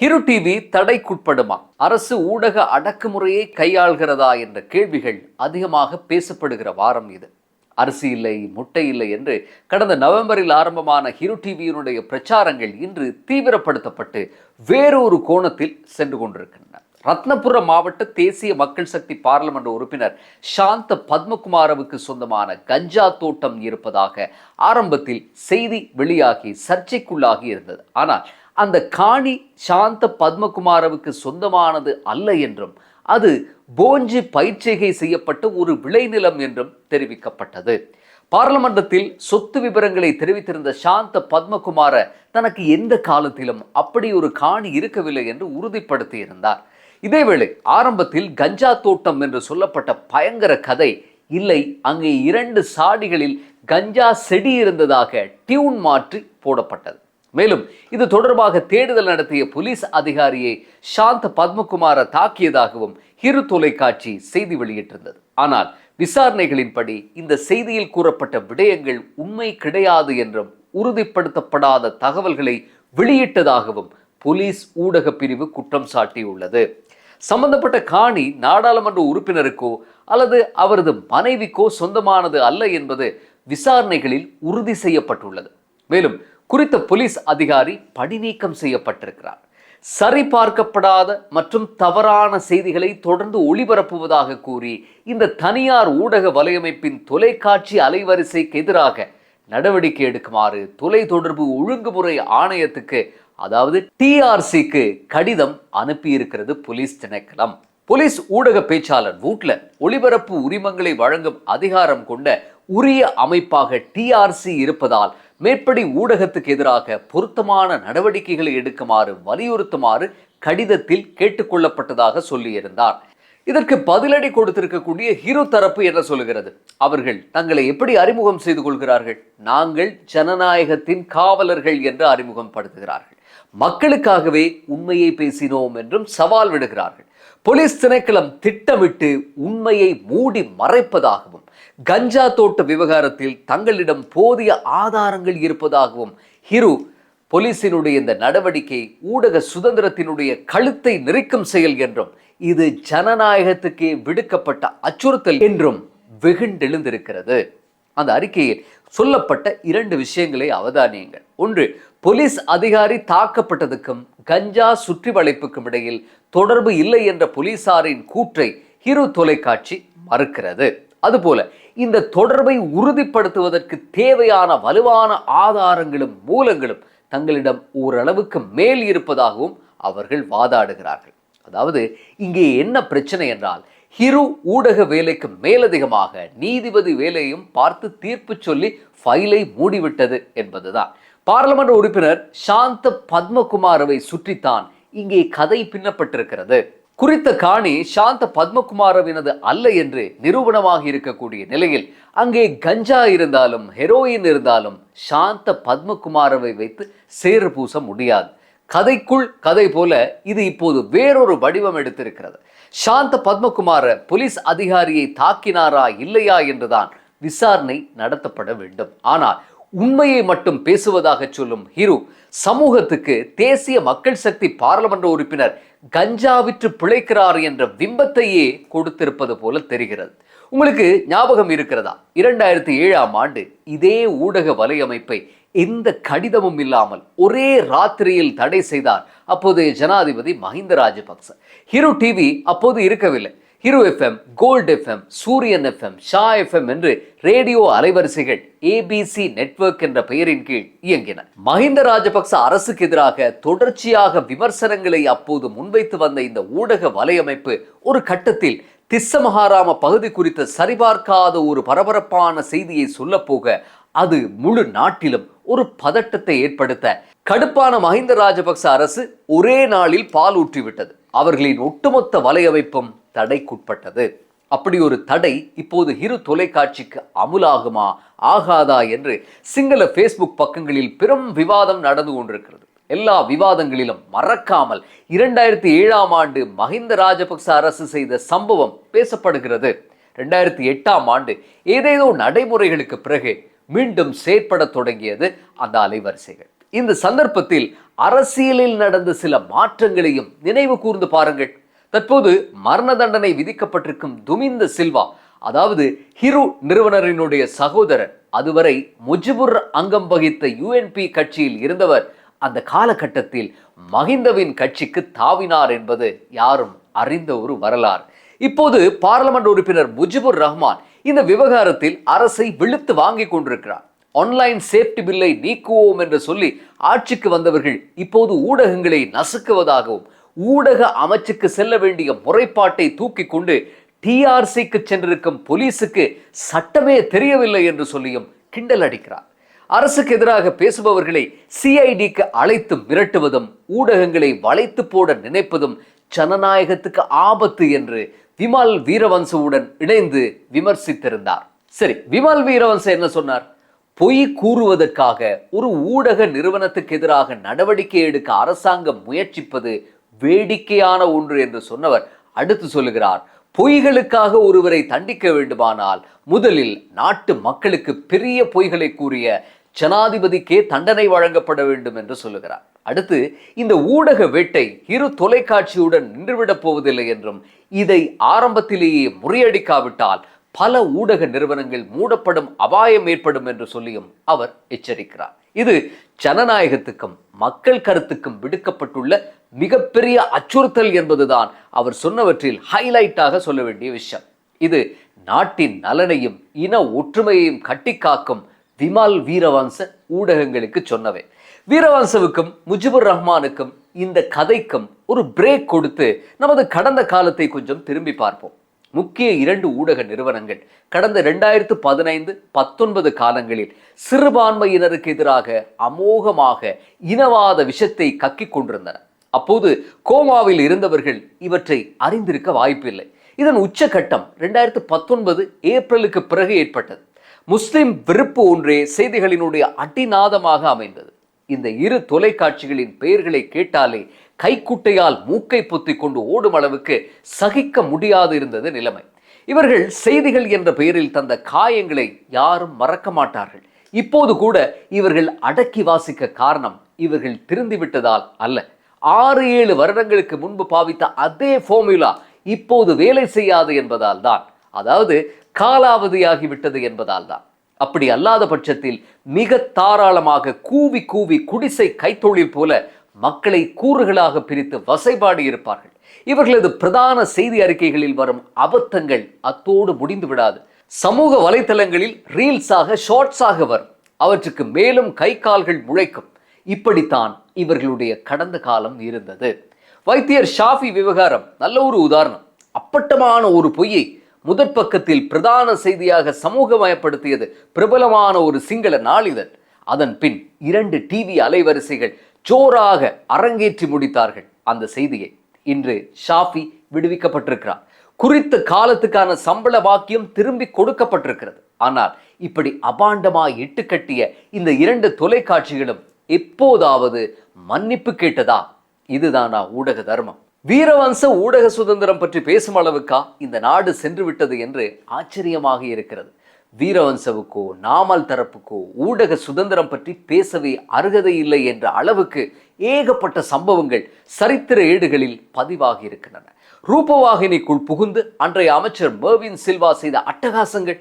Hiru TV தடைக்குட்படுமா? அரசு ஊடக அடக்குமுறையை கையாள்கிறதா என்ற கேள்விகள் அதிகமாக பேசப்படுகிற வாரம் இது. அரிசி இல்லை முட்டை இல்லை என்று கடந்த நவம்பரில் ஆரம்பமான ஹிரு டிவியினுடைய பிரச்சாரங்கள் இன்று தீவிரப்படுத்தப்பட்டு வேறொரு கோணத்தில் சென்று கொண்டிருக்கின்றன. ரத்னபுரம் மாவட்ட தேசிய மக்கள் சக்தி பாராளுமன்ற உறுப்பினர் சாந்த பத்மகுமாரவுக்கு சொந்தமான கஞ்சா தோட்டம் இருப்பதாக ஆரம்பத்தில் செய்தி வெளியாகி சர்ச்சைக்குள்ளாகி இருந்தது. ஆனால் அந்த காணி சாந்த பத்மகுமாரவுக்கு சொந்தமானது அல்ல என்றும் அது போஞ்சி பயிற்சிகை செய்யப்பட்ட ஒரு விளைநிலம் என்றும் தெரிவிக்கப்பட்டது. பாராளுமன்றத்தில் சொத்து விவரங்களை தெரிவித்திருந்த சாந்த பத்மகுமார தனக்கு எந்த காலத்திலும் அப்படி ஒரு காணி இருக்கவில்லை என்று உறுதிப்படுத்தியிருந்தார். இதேவேளை ஆரம்பத்தில் கஞ்சா தோட்டம் என்று சொல்லப்பட்ட பயங்கர கதை இல்லை அங்கே இரண்டு சாடிகளில் கஞ்சா செடி இருந்ததாக டியூன் மாற்றி போடப்பட்டது. மேலும் இது தொடர்பாக தேடுதல் நடத்திய போலீஸ் அதிகாரியை சாந்த பத்மகுமார தாக்கியதாகவும் இரு தொலைக்காட்சி செய்தி வெளியிட்டிருந்தது. ஆனால் விசாரணைகளின்படி இந்த செய்தியில் கூறப்பட்ட விடயங்கள் உண்மை கிடையாது என்றும் உறுதிப்படுத்தப்படாத தகவல்களை வெளியிட்டதாகவும் போலீஸ் ஊடக பிரிவு குற்றம் சாட்டியுள்ளது. சம்பந்தப்பட்ட காணி நாடாளுமன்ற உறுப்பினருக்கோ அல்லது அவரது மனைவிக்கோ சொந்தமானது அல்ல என்பது விசாரணைகளில் உறுதி செய்யப்பட்டுள்ளது. மேலும் குறித்த போலீஸ் அதிகாரி பணிநீக்கம் செய்யப்பட்டிருக்கிறார். சரிபார்க்கப்படாத மற்றும் தவறான செய்திகளை தொடர்ந்து ஒளிபரப்புவதாக கூறி இந்த தனியார் ஊடக வலையமைப்பின் தொலைக்காட்சி அலைவரிசைக்கு எதிராக நடவடிக்கை எடுக்குமாறு தொலை தொடர்பு ஒழுங்குமுறை ஆணையத்துக்கு அதாவது டிஆர்சிக்கு கடிதம் அனுப்பியிருக்கிறது போலீஸ் திணைக்களம். போலீஸ் ஊடக பேச்சாளர் வூட்ல ஒளிபரப்பு உரிமங்களை வழங்கும் அதிகாரம் கொண்ட உரிய அமைப்பாக டிஆர்சி இருப்பதால் மேற்படி ஊடகத்துக்கு எதிராக பொருத்தமான நடவடிக்கைகளை எடுக்குமாறு வலியுறுத்துமாறு கடிதத்தில் கேட்டுக்கொள்ளப்பட்டதாக சொல்லியிருந்தார். இதற்கு பதிலடி கொடுத்திருக்கக்கூடிய ஹீரோ தரப்பு என்ன சொல்லுகிறது? அவர்கள் தங்களை எப்படி அறிமுகம் செய்து கொள்கிறார்கள்? நாங்கள் ஜனநாயகத்தின் காவலர்கள் என்று அறிமுகம் படுத்துகிறார்கள் மக்களுக்காகவே உண்மையை பேசினோம் என்றும் சவால் விடுகிறார்கள். போலீஸ் திணைக்களம் திட்டமிட்டு உண்மையை மூடி மறைப்பதாகவும் கஞ்சா தோட்ட விவகாரத்தில் தங்களிடம் போதிய ஆதாரங்கள் இருப்பதாகவும் ஹிரு போலீசினுடைய இந்த நடவடிக்கை ஊடக சுதந்திரத்தினுடைய கழுத்தை நெரிக்கும் செயல் என்றும் இது ஜனநாயகத்துக்கே விடுக்கப்பட்ட அச்சுறுத்தல் என்றும் வெகுண்டெழுந்திருக்கிறது. அந்த அறிக்கையில் சொல்லப்பட்ட இரண்டு விஷயங்களை அவதானியுங்கள். ஒன்று போலீஸ் அதிகாரி தாக்கப்பட்டதுக்கும் கஞ்சா சுற்றி வளைப்புக்கும் இடையில் தொடர்பு இல்லை என்ற போலீசாரின் கூற்றை ஹிரு தொலைக்காட்சி மறுக்கிறது. அதுபோல இந்த தொடர்பை உறுதிப்படுத்துவதற்கு தேவையான வலுவான ஆதாரங்களும் மூலங்களும் தங்களிடம் ஓரளவுக்கு மேல் இருப்பதாகவும் அவர்கள் வாதாடுகிறார்கள். அதாவது இங்கே என்ன பிரச்சனை என்றால் ஹிரு ஊடக வேலைக்கு மேலதிகமாக நீதிபதி வேலையும் பார்த்து தீர்ப்பு சொல்லி ஃபைலை மூடிவிட்டது என்பதுதான். பாராளுமன்ற உறுப்பினர் சாந்த பத்மகுமாரவை சுற்றித்தான் இங்கே கதை பின்னப்பட்டிருக்கிறது. குறித்த காணி சாந்த பத்மகுமாரவினது அல்ல என்று நிரூபணமாக இருக்கக்கூடிய நிலையில் அங்கே கஞ்சா இருந்தாலும் ஹெரோயின் இருந்தாலும் சாந்த பத்மகுமாரவை வைத்து சேறு பூச முடியாது. கதைக்குள் கதை போல இது இப்போது வேறொரு வடிவம் எடுத்திருக்கிறது. சாந்த பத்மகுமார போலீஸ் அதிகாரியை தாக்கினாரா இல்லையா என்றுதான் விசாரணை நடத்தப்பட வேண்டும். ஆனால் உண்மையை மட்டும் பேசுவதாக சொல்லும் ஹீரு. சமூகத்துக்கு தேசிய மக்கள் சக்தி பாராளுமன்ற உறுப்பினர் கஞ்சா விற்று பிழைக்கிறார் என்ற பிம்பத்தையே கொடுத்திருப்பது போல தெரிகிறது. உங்களுக்கு ஞாபகம் இருக்கிறதா? இரண்டாயிரத்தி ஏழாம் ஆண்டு இதே ஊடக வலையமைப்பை எந்த கடிதமும் இல்லாமல் ஒரே ராத்திரியில் தடை செய்தார் அப்போதைய ஜனாதிபதி மஹிந்த ராஜபக்ச. ஹீரோ டிவி அப்போது இருக்கவில்லை. Hero FM Gold FM Suryan FM Shaa FM என்று ரேடியோ அலைவரிசைகள் ஏபிசி நெட்வொர்க் என்ற பெயரின் கீழ் இயங்கின. மஹிந்த ராஜபக்ச அரசுக்கு எதிராக தொடர்ச்சியாக விமர்சனங்களை அப்போது முன்வைத்து வந்த இந்த ஊடக வலையமைப்பு ஒரு கட்டத்தில் திஸ்ஸமஹாராம பகுதி குறித்த சரிபார்க்காத ஒரு பரபரப்பான செய்தியை சொல்லப்போக அது முழு நாட்டிலும் ஒரு பதட்டத்தை ஏற்படுத்த கடுப்பான மஹிந்த ராஜபக்ச அரசு ஒரே நாளில் பால் ஊற்றிவிட்டது. அவர்களின் ஒட்டுமொத்த வலையமைப்பும் தடைக்குட்பட்டது. அப்படி ஒரு தடை இப்போது இரு தொலைக்காட்சிக்கு அமுலாகுமா ஆகாதா என்று சிங்கள ஃபேஸ்புக் பக்கங்களில் பெரும் விவாதம் நடந்து கொண்டிருக்கிறது. எல்லா விவாதங்களிலும் மறக்காமல் இரண்டாயிரத்தி ஏழாம் ஆண்டு மஹிந்த ராஜபக்ச அரசு செய்த சம்பவம் பேசப்படுகிறது. ரெண்டாயிரத்தி எட்டாம் ஆண்டு ஏதேதோ நடைமுறைகளுக்கு பிறகு மீண்டும் செயற்பட தொடங்கியது அந்த அலைவரிசைகள். இந்த சந்தர்ப்பத்தில் அரசியலில் நடந்த சில மாற்றங்களையும் நினைவு கூர்ந்து பாருங்கள். தற்போது மரண தண்டனை விதிக்கப்பட்டிருக்கும் துமிந்த சில்வா அதாவது ஹிரு நிறுவனரினுடைய சகோதரர் அதுவரை முஜிபுர் அங்கம் வகித்த யூஎன்பி கட்சியில் இருந்தவர் அந்த காலகட்டத்தில் மஹிந்தவின் கட்சிக்கு தாவினார் என்பது யாரும் அறிந்த ஒரு வரலாறு. இப்போது பார்லமெண்ட் உறுப்பினர் முஜிபுர் ரஹ்மான் இந்த விவகாரத்தில் அரசை விழுத்து வாங்கி கொண்டிருக்கிறார். ஆன்லைன் சேஃப்டி பில்லை நீக்குவோம் என்று சொல்லி ஆட்சிக்கு வந்தவர்கள் இப்போது ஊடகங்களை நசுக்குவதாகவும் ஊடக அமைச்சுக்கு செல்ல வேண்டிய முறைப்பாட்டை தூக்கி கொண்டு டிஆர்சிக்கு சென்றிருக்கும் போலீசுக்கு சட்டமே தெரியவில்லை என்று சொல்லியும் கிண்டல் அடிக்கிறார். அரசுக்கு எதிராக பேசுபவர்களை சிஐடிக்கு அழைத்து மிரட்டுவதும் ஊடகங்களை வளைத்து போட நினைப்பதும் ஜனநாயகத்துக்கு ஆபத்து என்று விமல் வீரவன்சவுடன் இணைந்து விமர்சித்திருந்தார். சரி விமல் வீரவன்ச என்ன சொன்னார்? பொய் கூறுவதற்காக ஒரு ஊடக நிறுவனத்துக்கு எதிராக நடவடிக்கை எடுக்க அரசாங்கம் முயற்சிப்பது வேடிக்கையான ஒன்று என்று சொன்னவர் அடுத்து சொல்லுகிறார். பொய்களுக்காக ஒருவரை தண்டிக்க வேண்டுமானால் முதலில் நாட்டு மக்களுக்கு பெரிய பொய்களை கூறிய ஜனாதிபதிக்கே தண்டனை வழங்கப்பட வேண்டும் என்று சொல்லுகிறார். அடுத்து இந்த ஊடக வேட்டை இரு தொலைக்காட்சியுடன் நின்றுவிடப் போவதில்லை என்றும் இதை ஆரம்பத்திலேயே முறியடிக்காவிட்டால் பல ஊடக நிறுவனங்கள் மூடப்படும் அபாயம் ஏற்படும் என்று சொல்லியும் அவர் எச்சரிக்கிறார். இது ஜனநாயகத்துக்கும் மக்கள் கருத்துக்கும் விடுக்கப்பட்டுள்ள மிகப்பெரிய அச்சுறுத்தல் என்பதுதான் அவர் சொன்னவற்றில் ஹைலைட்டாக சொல்ல வேண்டிய விஷயம். இது நாட்டின் நலனையும் இன ஒற்றுமையையும் கட்டிக்காக்கும் விமால் வீரவன்ச ஊடகங்களுக்கு சொன்னவை. வீரவன்சவுக்கும் முஜிபுர் ரஹ்மானுக்கும் இந்த கதைக்கும் ஒரு பிரேக் கொடுத்து நமது கடந்த காலத்தை கொஞ்சம் திரும்பி பார்ப்போம். முக்கிய இரண்டு ஊடக நிறுவனங்கள் கடந்த ரெண்டாயிரத்து பதினைந்து பத்தொன்பது காலங்களில் சிறுபான்மையினருக்கு எதிராக அமோகமாக இனவாத விஷத்தை கக்கிக் கொண்டிருந்தன. அப்போது கோமாவில் இருந்தவர்கள் இவற்றை அறிந்திருக்க வாய்ப்பில்லை. இதன் உச்சகட்டம் ரெண்டாயிரத்து பத்தொன்பது ஏப்ரலுக்கு பிறகு ஏற்பட்டது. முஸ்லிம் விருப்பு ஒன்றே செய்திகளினுடைய அடிநாதமாக அமைந்தது. இந்த இரு தொலைக்காட்சிகளின் பெயர்களை கேட்டாலே கைக்குட்டையால் மூக்கை பொத்தி கொண்டு ஓடும் அளவுக்கு சகிக்க முடியாது இருந்தது நிலைமை. இவர்கள் செய்திகள் என்ற பெயரில் தந்த காயங்களை யாரும் மறக்க மாட்டார்கள். இப்போது கூட இவர்கள் அடக்கி வாசிக்க காரணம் இவர்கள் திருந்திவிட்டதால் அல்ல. ஆறு ஏழு வருடங்களுக்கு முன்பு பாவித்த அதே ஃபார்முலா இப்போது வேலை செய்யாது என்பதால் தான். அதாவது காலாவதியாகிவிட்டது என்பதால் தான். அப்படி அல்லாத பட்சத்தில் மிக தாராளமாக கூவி கூவி குடிசை கைத்தொழில் போல மக்களை கூறுகளாக பிரித்து வசைபாடி இருப்பார்கள். இவர்களது பிரதான செய்தி அறிக்கைகளில் வரும் அபத்தங்கள் அத்தோடு முடிந்து விடாது சமூக வலைத்தளங்களில் ரீல்ஸாக ஷார்ட்ஸாக வரும். அவற்றுக்கு மேலும் கை கால்கள் முளைக்கும். இப்படித்தான் இவர்களுடைய கடந்த காலம் இருந்தது. வைத்தியர் ஷாஃபி விவகாரம் நல்ல ஒரு உதாரணம். அப்பட்டமான ஒரு பொய்யை முதற் பக்கத்தில் பிரதான செய்தியாக சமூகமயப்படுத்தியது பிரபலமான ஒரு சிங்கள நாளிதழ். அதன் பின் இரண்டு டிவி அலைவரிசைகள் ஜோராக அரங்கேற்றி முடித்தார்கள் அந்த செய்தியை. இன்று ஷாஃபி விடுவிக்கப்பட்டிருக்கிறார். குறித்த காலத்துக்கான சம்பள வாக்கியம் திரும்பி கொடுக்கப்பட்டிருக்கிறது. ஆனால் இப்படி அபாண்டமாய் இட்டுக்கட்டிய இந்த இரண்டு தொலைக்காட்சிகளும் எப்போதாவது மன்னிப்பு கேட்டதா? இதுதானா ஊடக தர்மம். வீரவம்ச ஊடக சுதந்திரம் பற்றி பேசும் அளவுக்கா இந்த நாடு சென்று விட்டது என்று ஆச்சரியமாக இருக்கிறது. வீரவன்சவுக்கோ நாமல் தரப்புக்கோ ஊடக சுதந்திரம் பற்றி பேசவே அருகதை இல்லை என்ற அளவுக்கு ஏகப்பட்ட சம்பவங்கள் சரித்திர ஏடுகளில் பதிவாகி இருக்கின்றன. ரூபவாகினிக்குள் புகுந்து அன்றைய அமைச்சர் மேவின் சில்வா செய்த அட்டகாசங்கள்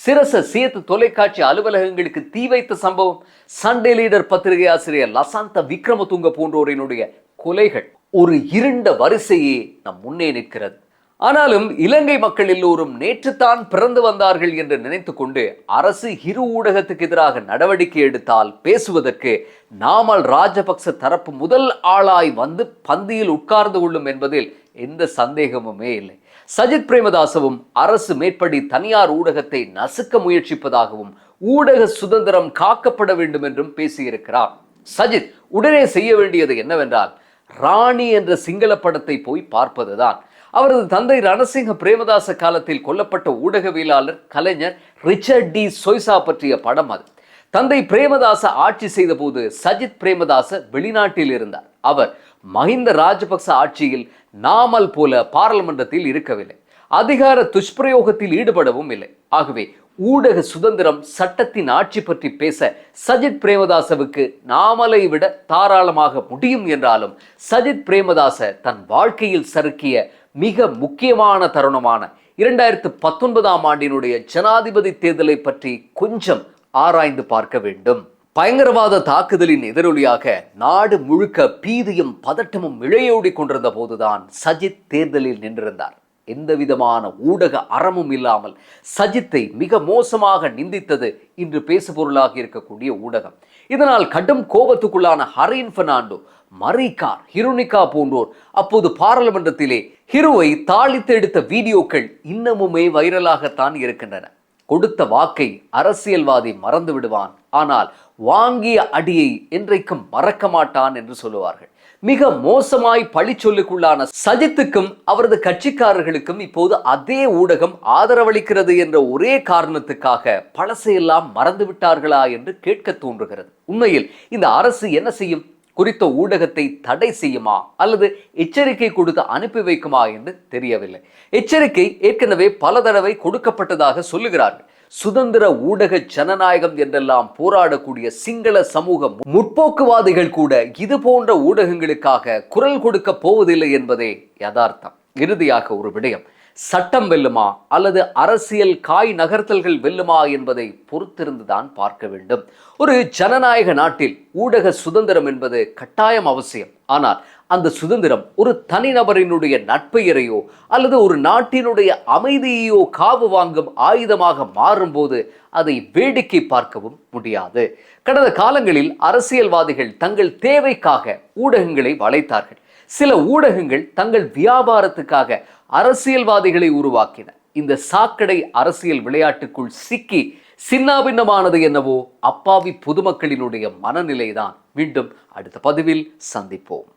சிரச சேத்து தொலைக்காட்சி அலுவலகங்களுக்கு தீ வைத்த சம்பவம் சண்டே லீடர் பத்திரிகை ஆசிரியர் லசாந்த விக்ரமதுங்க போன்றோரினுடைய கொலைகள் ஒரு இருண்ட வரிசையே நம் முன்னே நிற்கிறது. ஆனாலும் இலங்கை மக்கள் எல்லோரும் நேற்றுத்தான் பிறந்து வந்தார்கள் என்று நினைத்துக்கொண்டு அரசு இரு ஊடகத்துக்கு எதிராக நடவடிக்கை எடுத்தால் பேசுவதற்கு நாமல் ராஜபக்ச தரப்பு முதல் ஆளாய் வந்து பந்தியில் உட்கார்ந்து கொள்ளும் என்பதில் எந்த சந்தேகமுமே இல்லை. சஜித் பிரேமதாசவும் அரசு மேற்படி தனியார் ஊடகத்தை நசுக்க முயற்சிப்பதாகவும் ஊடக சுதந்திரம் காக்கப்பட வேண்டும் என்றும் பேசியிருக்கிறார். சஜித் உடனே செய்ய வேண்டியது என்னவென்றால் ராணி என்ற சிங்கள படத்தை போய் பார்ப்பதுதான். அவரது தந்தை ரணசிங்க பிரேமதாச காலத்தில் கொல்லப்பட்ட ஊடகவியலாளர் கலைஞர் ரிச்சர்ட் டி சொய்சா பற்றிய படம் அது. தந்தை பிரேமதாச ஆட்சி செய்த போது சஜித் பிரேமதாச வெளிநாட்டில் இருந்தார். அவர் மஹிந்த ராஜபக்ச ஆட்சியில் நாமல் போல பாராளுமன்றத்தில் இருக்கவில்லை. அதிகார துஷ்பிரயோகத்தில் ஈடுபடவும் இல்லை. ஆகவே ஊடக சுதந்திரம் சட்டத்தின் ஆட்சி பற்றி பேச சஜித் பிரேமதாசவுக்கு நாமலை விட தாராளமாக முடியும் என்றாலும் சஜித் பிரேமதாச தன் வாழ்க்கையில் சறுக்கிய மிக முக்கியமான தருணமான இரண்டாயிரத்து பத்தொன்பதாம் ஆண்டினுடைய ஜனாதிபதி தேர்தலை பற்றி கொஞ்சம் ஆராய்ந்து பார்க்க வேண்டும். பயங்கரவாத தாக்குதலின் எதிரொலியாக நாடு முழுக்க பீதியும் பதட்டமும் இழையோடி கொண்டிருந்த போதுதான் சஜித் தேர்தலில் நின்றிருந்தார். எந்த விதமான ஊடக அறமும் இல்லாமல் சஜித்தை மிக மோசமாக நிந்தித்தது இன்று பேசுபொருளாக இருக்கக்கூடிய ஊடகம். இதனால் கடும் கோபத்துக்குள்ளான ஹரின் பெர்னாண்டோ மரிகார் ஹிருனிகா போன்றோர். அப்போது பாராளுமன்றத்திலே ஹிருவை தாளித்து எடுத்த வீடியோக்கள் இன்னமுமே வைரலாகத்தான் இருக்கின்றன. கொடுத்த வாக்கை அரசியல்வாதி மறந்து விடுவான். ஆனால் வாங்கிய அடியை என்றைக்கும் மறக்க மாட்டான் என்று சொல்லுவார்கள். மிக மோசமாய் பழி சொல்லுக்குள்ளான சஜித்துக்கும் அவரது கட்சிக்காரர்களுக்கும் இப்போது அதே ஊடகம் ஆதரவளிக்கிறது என்ற ஒரே காரணத்துக்காக பழசையெல்லாம் மறந்து விட்டார்களா என்று கேட்க தோன்றுகிறது. உண்மையில் இந்த அரசு என்ன செய்யும்? குறித்த ஊடகத்தை தடை செய்யுமா? அல்லது எச்சரிக்கை கொடுத்து அனுப்பி வைக்குமா என்று தெரியவில்லை. எச்சரிக்கை ஏற்கனவே பல தடவை கொடுக்கப்பட்டதாக சொல்லுகிறார்கள். சுதந்திர ஊடக ஜனநாயகம் என்றெல்லாம் போராடக்கூடிய சிங்கள சமூகம் முற்போக்குவாதிகள் கூட இது போன்ற ஊடகங்களுக்காக குரல் கொடுக்க போவதில்லை என்பதே யதார்த்தம். இறுதியாக ஒரு விடயம். சட்டம் வெல்லுமா அல்லது அரசியல் காய் நகர்த்தல்கள் வெல்லுமா என்பதை பொறுத்திருந்துதான் பார்க்க வேண்டும். ஒரு ஜனநாயக நாட்டில் ஊடக சுதந்திரம் என்பது கட்டாயம் அவசியம். ஆனால் அந்த சுதந்திரம் ஒரு தனிநபரினுடைய நட்பெயரையோ அல்லது ஒரு நாட்டினுடைய அமைதியையோ காவு வாங்கும் ஆயுதமாக மாறும்போது அதை வேடிக்கை பார்க்கவும் முடியாது. கடந்த காலங்களில் அரசியல்வாதிகள் தங்கள் தேவைக்காக ஊடகங்களை வளைத்தார்கள். சில ஊடகங்கள் தங்கள் வியாபாரத்துக்காக அரசியல்வாதிகளை உருவாக்கின. இந்த சாக்கடை அரசியல் விளையாட்டுக்குள் சிக்கி சின்னாபின்னமானது என்னவோ அப்பாவி பொதுமக்களினுடைய மனநிலைதான். மீண்டும் அடுத்த பதிவில் சந்திப்போம்.